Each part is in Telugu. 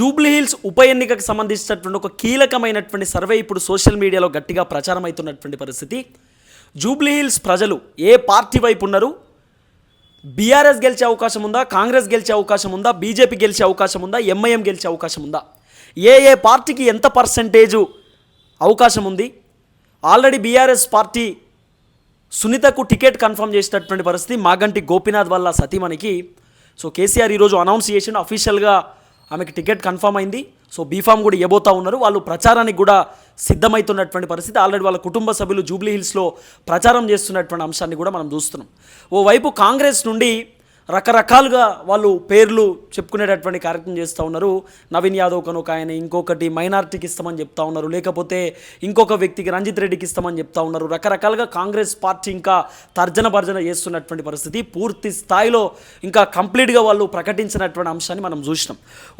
జూబ్లీ హిల్స్ ఉప ఎన్నికకు సంబంధించినటువంటి ఒక కీలకమైనటువంటి సర్వే ఇప్పుడు సోషల్ మీడియాలో గట్టిగా ప్రచారం అవుతున్నటువంటి పరిస్థితి. జూబ్లీ హిల్స్ ప్రజలు ఏ పార్టీ వైపు ఉన్నారు? బీఆర్ఎస్ గెలిచే అవకాశం ఉందా? కాంగ్రెస్ గెలిచే అవకాశం ఉందా? బీజేపీ గెలిచే అవకాశం ఉందా? ఎంఐఎం గెలిచే అవకాశం ఉందా? ఏ ఏ పార్టీకి ఎంత పర్సంటేజు అవకాశం ఉంది? ఆల్రెడీ బీఆర్ఎస్ పార్టీ సునీతకు టికెట్ కన్ఫర్మ్ చేసినటువంటి పరిస్థితి మాగంటి గోపీనాథ్ వల్ల సతీమణికి. సో కేసీఆర్ ఈరోజు అనౌన్స్ చేసిన అఫీషియల్గా ఆమెకి టికెట్ కన్ఫామ్ అయింది. సో బీఫామ్ కూడా ఇవ్వబోతా ఉన్నారు. వాళ్ళు ప్రచారానికి కూడా సిద్ధమవుతున్నటువంటి పరిస్థితి. ఆల్రెడీ వాళ్ళ కుటుంబ సభ్యులు జూబ్లీ హిల్స్లో ప్రచారం చేస్తున్నటువంటి అంశాన్ని కూడా మనం చూస్తున్నాం. ఓవైపు కాంగ్రెస్ నుండి రకరకాలుగా వాళ్ళు పేర్లు చెప్పుకునేటటువంటి కార్యక్రమం చేస్తూ ఉన్నారు. నవీన్ యాదవ్ కనుక ఆయన ఇంకొకటి మైనార్టీకి ఇస్తామని చెప్తా ఉన్నారు. లేకపోతే ఇంకొక వ్యక్తికి రంజిత్ రెడ్డికి ఇస్తామని చెప్తా ఉన్నారు. రకరకాలుగా కాంగ్రెస్ పార్టీ ఇంకా తర్జన భర్జన చేస్తున్నటువంటి పరిస్థితి. పూర్తి స్థాయిలో ఇంకా కంప్లీట్గా వాళ్ళు ప్రకటించినటువంటి అంశాన్ని మనం చూసినాం.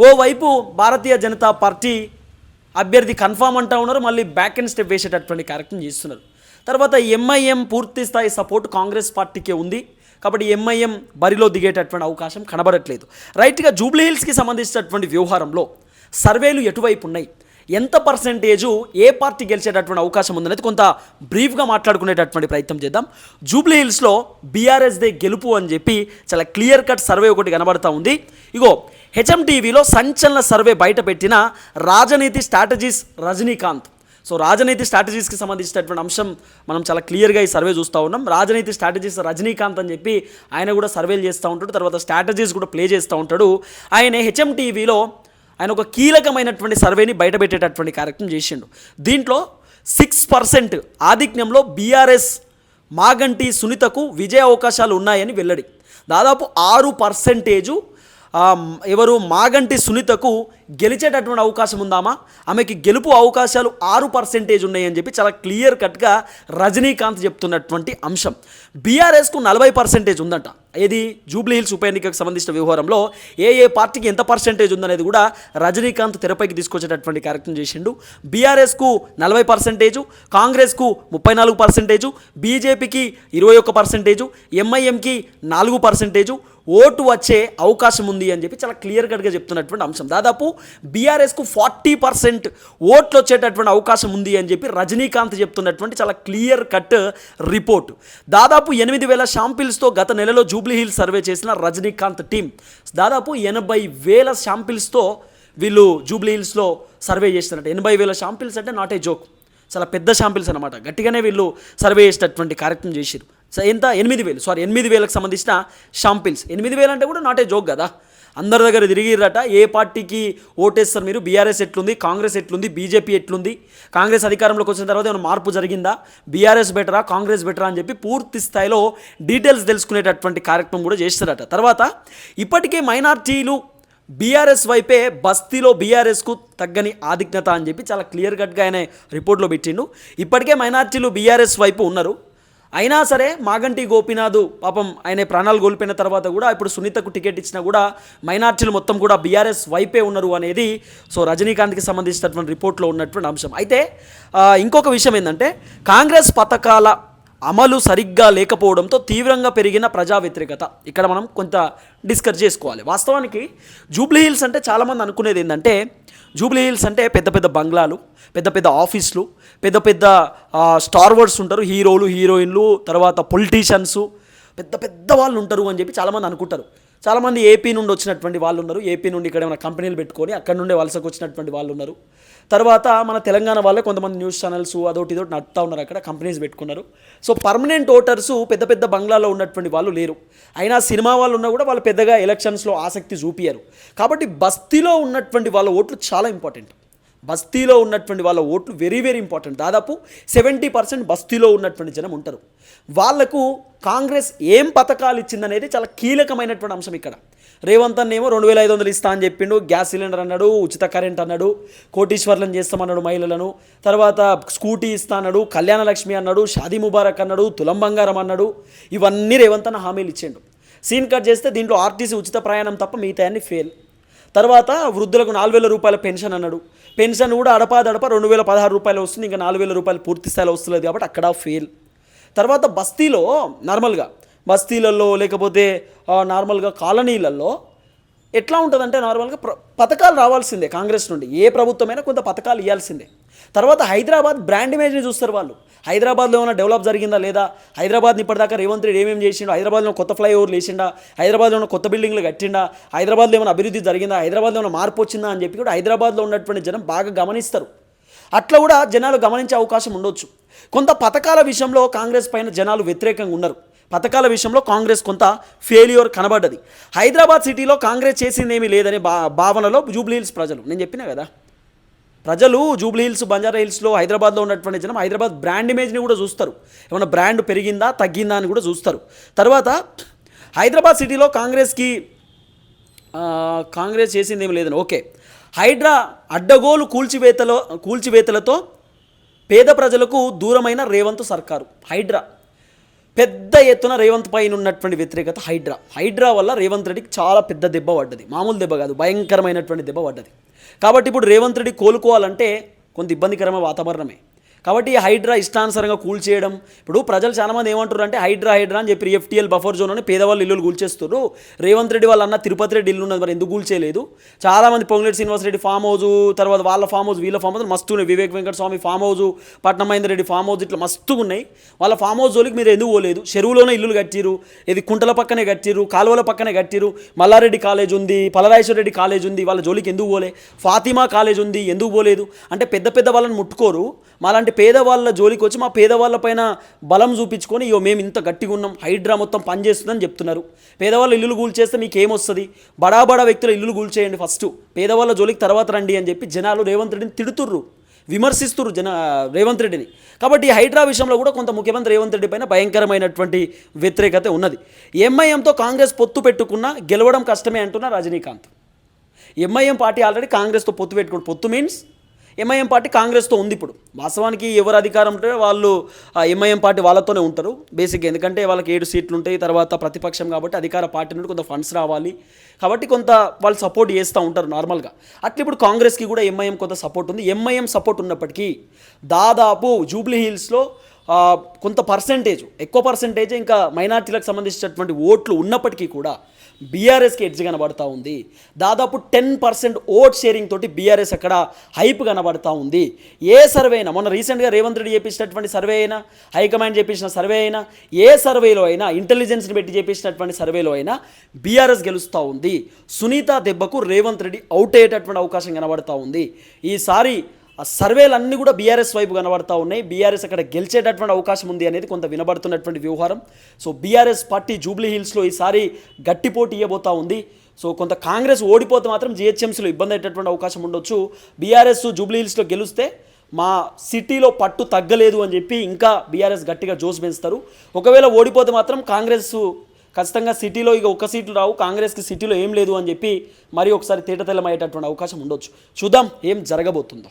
ఓవైపు భారతీయ జనతా పార్టీ అభ్యర్థి కన్ఫామ్ అంటా ఉన్నారు. మళ్ళీ బ్యాక్ అండ్ స్టెప్ వేసేటటువంటి కార్యక్రమం చేస్తున్నారు. తర్వాత ఎంఐఎం పూర్తి స్థాయి సపోర్ట్ కాంగ్రెస్ పార్టీకే ఉంది. కాబట్టి ఎంఐఎం బరిలో దిగేటటువంటి అవకాశం కనబడట్లేదు. రైట్గా జూబ్లీ హిల్స్కి సంబంధించినటువంటి వ్యవహారంలో సర్వేలు ఎటువైపు ఉన్నాయి? ఎంత పర్సెంటేజు ఏ పార్టీ గెలిచేటటువంటి అవకాశం ఉందనేది కొంత బ్రీఫ్గా మాట్లాడుకునేటటువంటి ప్రయత్నం చేద్దాం. జూబ్లీ హిల్స్లో బీఆర్ఎస్దే గెలుపు అని చెప్పి చాలా క్లియర్ కట్ సర్వే ఒకటి కనబడతా ఉంది. ఇగో హెచ్ఎం టీవీలో సంచలన సర్వే బయట పెట్టిన రాజనీతి స్ట్రాటజీస్ రజనీకాంత్. సో రాజనీతి స్ట్రాటజీస్కి సంబంధించినటువంటి అంశం మనం చాలా క్లియర్గా ఈ సర్వే చూస్తూ ఉన్నాం. రాజనీతి స్ట్రాటజీస్ రజనీకాంత్ అని చెప్పి ఆయన కూడా సర్వేలు చేస్తూ ఉంటాడు. తర్వాత స్ట్రాటజీస్ కూడా ప్లే చేస్తూ ఉంటాడు. ఆయన హెచ్ఎం టీవీలో ఆయన ఒక కీలకమైనటువంటి సర్వేని బయటపెట్టేటటువంటి కార్యక్రమం చేసిండు. దీంట్లో సిక్స్ పర్సెంట్ ఆధిక్యంలో బీఆర్ఎస్ మాగంటి సునీతకు విజయ అవకాశాలు ఉన్నాయని వెల్లడి. దాదాపు ఆరు పర్సెంటేజు ఎవరు మాగంటి సునీతకు గెలిచేటటువంటి అవకాశం ఉందామా? ఆమెకి గెలుపు అవకాశాలు ఆరు పర్సెంటేజ్ ఉన్నాయని చెప్పి చాలా క్లియర్ కట్గా రజనీకాంత్ చెప్తున్నటువంటి అంశం. బీఆర్ఎస్కు నలభై పర్సెంటేజ్ ఉందంట. ఏది? జూబ్లీ హిల్స్ ఉప ఎన్నికకు సంబంధించిన వ్యవహారంలో ఏ ఏ పార్టీకి ఎంత పర్సెంటేజ్ ఉందనేది కూడా రజనీకాంత్ తెరపైకి తీసుకొచ్చేటటువంటి కార్యక్రమం చేసిండు. బీఆర్ఎస్కు నలభై పర్సెంటేజు కాంగ్రెస్కు ముప్పై నాలుగు పర్సెంటేజు బీజేపీకి ఇరవై ఒక్క పర్సెంటేజు ఎంఐఎంకి నాలుగు పర్సెంటేజు ఓటు వచ్చే అవకాశం ఉంది అని చెప్పి చాలా క్లియర్ కట్గా చెప్తున్నటువంటి అంశం. దాదాపు బీఆర్ఎస్కు ఫార్టీ పర్సెంట్ ఓట్లు వచ్చేటటువంటి అవకాశం ఉంది అని చెప్పి రజనీకాంత్ చెప్తున్నటువంటి చాలా క్లియర్ కట్ రిపోర్ట్ దాదాపు ఎనిమిది వేల షాంపిల్స్తో గత నెలలో జూబ్లీ హిల్స్ సర్వే చేసిన రజనీకాంత్ టీం. దాదాపు ఎనభై వేల షాంపిల్స్తో వీళ్ళు జూబ్లీ హిల్స్లో సర్వే చేస్తున్నట్టు. ఎనభై వేల షాంపిల్స్ అంటే నాట్ ఏ జోక్ చాలా పెద్ద షాంపిల్స్ అనమాట గట్టిగానే వీళ్ళు సర్వే చేసేటటువంటి కార్యక్రమం చేశారు సో ఎంత? ఎనిమిది వేలు. సారీ ఎనిమిది వేలకు సంబంధించిన షాంపిల్స్. ఎనిమిది వేలు అంటే కూడా నాటే జోక్ కదా. అందరి దగ్గర తిరిగిరట ఏ పార్టీకి ఓటేస్తారు మీరు? బీఆర్ఎస్ ఎట్లుంది? కాంగ్రెస్ ఎట్లుంది? బీజేపీ ఎట్లుంది? కాంగ్రెస్ అధికారంలోకి వచ్చిన తర్వాత ఏమైనా మార్పు జరిగిందా? బీఆర్ఎస్ బెటరా? కాంగ్రెస్ బెటరా? అని చెప్పి పూర్తి స్థాయిలో డీటెయిల్స్ తెలుసుకునేటటువంటి కార్యక్రమం కూడా చేస్తారట. తర్వాత ఇప్పటికే మైనార్టీలు బీఆర్ఎస్ వైపే బస్తీలో బీఆర్ఎస్కు తగ్గని ఆధిక్యత అని చెప్పి చాలా క్లియర్ కట్గా ఆయన రిపోర్ట్లో పెట్టిండు. ఇప్పటికే మైనార్టీలు బీఆర్ఎస్ వైపు ఉన్నారు. అయినా సరే మాగంటి గోపినాథ్ పాపం ఆయన ప్రాణాలు కోల్పోయిన తర్వాత కూడా ఇప్పుడు సునీతకు టికెట్ ఇచ్చినా కూడా మైనార్టీలు మొత్తం కూడా బీఆర్ఎస్ వైపే ఉన్నారు అనేది సో రజనీకాంత్కి సంబంధించినటువంటి రిపోర్ట్లో ఉన్నటువంటి అంశం. అయితే ఇంకొక విషయం ఏంటంటే కాంగ్రెస్ పథకాల అమలు సరిగ్గా లేకపోవడంతో తీవ్రంగా పెరిగిన ప్రజా వ్యతిరేకత. ఇక్కడ మనం కొంత డిస్కస్ చేసుకోవాలి. వాస్తవానికి జూబ్లీ హిల్స్ అంటే చాలామంది అనుకునేది ఏంటంటే జూబ్లీ హిల్స్ అంటే పెద్ద పెద్ద బంగ్లాలు పెద్ద పెద్ద ఆఫీసులు పెద్ద పెద్ద స్టార్వర్డ్స్ స్టార్ వర్డ్స్ ఉంటారు. హీరోలు హీరోయిన్లు తర్వాత పొలిటీషియన్స్ పెద్ద పెద్ద వాళ్ళు ఉంటారు అని చెప్పి చాలామంది అనుకుంటారు. చాలామంది ఏపీ నుండి వచ్చినటువంటి వాళ్ళు ఉన్నారు. ఏపీ నుండి ఇక్కడ ఏమైనా కంపెనీలు పెట్టుకొని అక్కడ నుండే వలసకు వచ్చినటువంటి వాళ్ళు ఉన్నారు. తర్వాత మన తెలంగాణ వాళ్ళే కొంతమంది న్యూస్ ఛానల్స్ అదొకటి ఇదొకటి నడుపుతా ఉన్నారు అక్కడ కంపెనీస్ పెట్టుకున్నారు. సో పర్మనెంట్ ఓటర్స్ పెద్ద పెద్ద బంగ్లాలో ఉన్నటువంటి వాళ్ళు లేరు. అయినా సినిమా వాళ్ళు ఉన్నా కూడా వాళ్ళు పెద్దగా ఎలక్షన్స్లో ఆసక్తి చూపియరు కాబట్టి బస్తీలో ఉన్నటువంటి వాళ్ళ ఓట్లు చాలా ఇంపార్టెంట్ బస్తీలో ఉన్నటువంటి వాళ్ళ ఓట్లు వెరీ వెరీ ఇంపార్టెంట్ దాదాపు సెవెంటీ పర్సెంట్ బస్తీలో ఉన్నటువంటి జనం ఉంటారు. వాళ్ళకు కాంగ్రెస్ ఏం పథకాలు ఇచ్చిందనేది చాలా కీలకమైనటువంటి అంశం ఇక్కడ. రేవంత్ అన్న ఏమో రెండు వేల ఐదు వందలు ఇస్తా అని చెప్పిండు. గ్యాస్ సిలిండర్ అన్నాడు ఉచిత కరెంట్ అన్నాడు కోటీశ్వర్లను చేస్తామన్నాడు మహిళలను. తర్వాత స్కూటీ ఇస్తా అన్నాడు కళ్యాణ లక్ష్మి అన్నాడు షాదీ ముబారక్ అన్నాడు తులం బంగారం అన్నాడు. ఇవన్నీ రేవంత్ అన్న హామీలు ఇచ్చిండు. సీన్ కట్ చేస్తే దీంట్లో ఆర్టీసీ ఉచిత ప్రయాణం తప్ప మిగతా ఫెయిల్ తర్వాత వృద్ధులకు నాలుగు వేల రూపాయల పెన్షన్ అన్నాడు. పెన్షన్ కూడా అడపాదడప రెండు వేల పదహారు రూపాయలు వస్తుంది. ఇంకా నాలుగు వేల రూపాయలు పూర్తి స్థాయిలో వస్తుంది కాబట్టి అక్కడ ఫెయిల్ తర్వాత బస్తీలో నార్మల్గా బస్తీలలో లేకపోతే నార్మల్గా కాలనీలలో ఎట్లా ఉంటుందంటే నార్మల్గా ప్ర పథకాలు రావాల్సిందే కాంగ్రెస్ నుండి. ఏ ప్రభుత్వమైనా కొంత పథకాలు ఇవ్వాల్సిందే తర్వాత హైదరాబాద్ బ్రాండ్ ఇమేజ్ని చూస్తారు వాళ్ళు. హైదరాబాద్లో ఏమైనా డెవలప్ జరిగిందా లేదా? హైదరాబాద్ని ఇప్పటిదాకా రేవంత్ రెడ్డి ఏమేమి చేసిండో? హైదరాబాద్లో కొత్త ఫ్లైఓవర్లు వేసిండా? హైదరాబాద్లో ఉన్న కొత్త బిల్డింగ్లు కట్టిండా? హైదరాబాద్లో ఏమైనా అభివృద్ధి జరిగిందా? హైదరాబాద్లో ఏమైనా మార్పు వచ్చిందా అని చెప్పి కూడా హైదరాబాద్లో ఉన్నటువంటి జనం బాగా గమనిస్తారు. అట్లా కూడా జనాలు గమనించే అవకాశం ఉండొచ్చు. కొంత పథకాల విషయంలో కాంగ్రెస్ పైన జనాలు వ్యతిరేకంగా ఉన్నారు. పథకాల విషయంలో కాంగ్రెస్ కొంత ఫెయిల్యూర్ కనబడ్డది. హైదరాబాద్ సిటీలో కాంగ్రెస్ చేసింది ఏమీ లేదనే భా భావనలో జూబ్లీహిల్స్ ప్రజలు. నేను చెప్పినా కదా? ప్రజలు జూబ్లీహిల్స్ బంజారా హిల్స్లో హైదరాబాద్లో ఉన్నటువంటి జనం హైదరాబాద్ బ్రాండ్ ఇమేజ్ని కూడా చూస్తారు. ఏమైనా బ్రాండ్ పెరిగిందా తగ్గిందా అని కూడా చూస్తారు. తర్వాత హైదరాబాద్ సిటీలో కాంగ్రెస్కి కాంగ్రెస్ చేసింది ఏమి లేదని. ఓకే. హైడ్రా అడ్డగోలు కూల్చివేతలో కూల్చివేతలతో పేద ప్రజలకు దూరమైన రేవంత్ సర్కారు. హైడ్రా. పెద్ద ఎత్తున రేవంత్ పైన ఉన్నటువంటి వ్యతిరేకత హైడ్రా. హైడ్రా వల్ల రేవంత్ రెడ్డికి చాలా పెద్ద దెబ్బ పడ్డది. మామూలు దెబ్బ కాదు భయంకరమైనటువంటి దెబ్బ పడ్డది. కాబట్టి ఇప్పుడు రేవంత్ రెడ్డి కోలుకోవాలంటే కొంత ఇబ్బందికరమైన వాతావరణమే. కాబట్టి ఈ హైడ్రా ఇష్టానుసారంగా కూల్చేయడం ఇప్పుడు ప్రజలు చాలామంది ఏమంటారు అంటే హైడ్రా హైడ్రా అని చెప్పి ఎఫ్టీఎల్ బఫర్ జోన్ అని పేదవాళ్ళు ఇల్లులు కూల్చేస్తారు రేవంత్ రెడ్డి వాళ్ళ అన్న తిరుపతి రెడ్డి ఇల్లు ఉన్నది మరి ఎందుకు కూల్చేయలేదు చాలామంది పొంగులేటి శ్రీనివాస్ రెడ్డి ఫామ్ హౌస్ తర్వాత వాళ్ళ ఫామ్ హౌస్ వీళ్ళ ఫామ్ హౌస్ మస్తు ఉన్నాయి Vivek Venkata Swamy farm house Patnam Mahender Reddy farm house ఇట్లా మస్తు ఉన్నాయి వాళ్ళ ఫామ్ హౌస్ జోలికి మీరు ఎందుకు పోలేదు? చెరువులోనే ఇల్లులు కట్టిరు ఇది కుంటల పక్కనే కట్టిరు కాలువల పక్కనే కట్టిరు మల్లారెడ్డి కాలేజ్ ఉంది పలరాజేశ్వర రెడ్డి కాలేజ్ ఉంది వాళ్ళ జోలికి ఎందుకు పోలే? ఫాతిమా కాలేజ్ ఉంది ఎందుకు పోలేదు? అంటే పెద్ద పెద్ద వాళ్ళని ముట్టుకోరు. మాలాంటి పేదవాళ్ళ జోలికి వచ్చి మా పేదవాళ్ళ పైన బలం చూపించుకొని ఇయో మేము ఇంత గట్టిగా ఉన్నాం హైడ్రా మొత్తం పనిచేస్తుందని చెప్తున్నారు. పేదవాళ్ళ ఇల్లులు కూల్చేస్తే మీకు ఏమొస్తుంది? బడా బడా వ్యక్తుల ఇల్లులు కూల్చేయండి ఫస్ట్. పేదవాళ్ళ జోలికి తర్వాత రండి అని చెప్పి జనాలు రేవంత్ రెడ్డిని తిడుతుర్రు విమర్శిస్తున్నారు జన రేవంత్ రెడ్డిని. కాబట్టి ఈ హైడ్రా విషయంలో కూడా కొంత ముఖ్యమంత్రి రేవంత్ రెడ్డి పైన భయంకరమైనటువంటి వ్యతిరేకత ఉన్నది. ఎంఐఎంతో కాంగ్రెస్ పొత్తు పెట్టుకున్నా గెలవడం కష్టమే అంటున్న రజనీకాంత్. ఎంఐఎం పార్టీ ఆల్రెడీ కాంగ్రెస్తో పొత్తు పెట్టుకోండి పొత్తు మీన్స్ ఎంఐఎం పార్టీ కాంగ్రెస్తో ఉంది ఇప్పుడు. వాస్తవానికి ఎవరు అధికారం ఉంటే వాళ్ళు ఎంఐఎం పార్టీ వాళ్ళతోనే ఉంటారు. బేసిక్గా ఎందుకంటే వాళ్ళకి ఏడు సీట్లు ఉంటాయి తర్వాత ప్రతిపక్షం కాబట్టి అధికార పార్టీ నుండి కొంత ఫండ్స్ రావాలి. కాబట్టి కొంత వాళ్ళు సపోర్ట్ చేస్తూ ఉంటారు నార్మల్గా అట్లా ఇప్పుడు కాంగ్రెస్కి కూడా ఎంఐఎం కొంత సపోర్ట్ ఉంది. ఎంఐఎం సపోర్ట్ ఉన్నప్పటికీ దాదాపు జూబ్లీ హిల్స్లో కొంత పర్సెంటేజ్ ఎక్కువ పర్సెంటేజ్ ఇంకా మైనార్టీలకు సంబంధించినటువంటి ఓట్లు ఉన్నప్పటికీ కూడా బీఆర్ఎస్కి ఎడ్జ్ కనబడతా ఉంది. దాదాపు టెన్ పర్సెంట్ ఓట్ షేరింగ్ తోటి బీఆర్ఎస్ అక్కడ హైప్ కనబడతా ఉంది. ఏ సర్వే అయినా మొన్న రీసెంట్గా రేవంత్ రెడ్డి చేపించినటువంటి సర్వే అయినా హైకమాండ్ చేపించిన సర్వే అయినా ఏ సర్వేలో అయినా ఇంటెలిజెన్స్ని పెట్టి చేపించినటువంటి సర్వేలో అయినా బీఆర్ఎస్ గెలుస్తూ ఉంది. సునీత దెబ్బకు రేవంత్ రెడ్డి అవుట్ అయ్యేటటువంటి అవకాశం కనబడతా ఉంది. ఈసారి ఆ సర్వేలన్నీ కూడా బీఆర్ఎస్ వైపు కనబడతా ఉన్నాయి. బీఆర్ఎస్ అక్కడ గెలిచేటటువంటి అవకాశం ఉంది అనేది కొంత వినబడుతున్నటువంటి వ్యవహారం. సో బీఆర్ఎస్ పార్టీ జూబ్లీ హిల్స్లో ఈసారి గట్టి పోటీ ఇవ్వబోతా ఉంది. సో కొంత కాంగ్రెస్ ఓడిపోతే మాత్రం జిహెచ్ఎంసీలో ఇబ్బంది అయ్యేటటువంటి అవకాశం ఉండొచ్చు. బీఆర్ఎస్ జూబ్లీ హిల్స్లో గెలిస్తే మా సిటీలో పట్టు తగ్గలేదు అని చెప్పి ఇంకా బీఆర్ఎస్ గట్టిగా జోస్ పెంచుతారు. ఒకవేళ ఓడిపోతే మాత్రం కాంగ్రెస్ ఖచ్చితంగా సిటీలో ఇక ఒక్క సీట్లు రావు. కాంగ్రెస్కి సిటీలో ఏం లేదు అని చెప్పి మరి ఒకసారి తేటతెల్లమయ్యేటటువంటి అవకాశం ఉండొచ్చు. చూద్దాం ఏం జరగబోతుందో.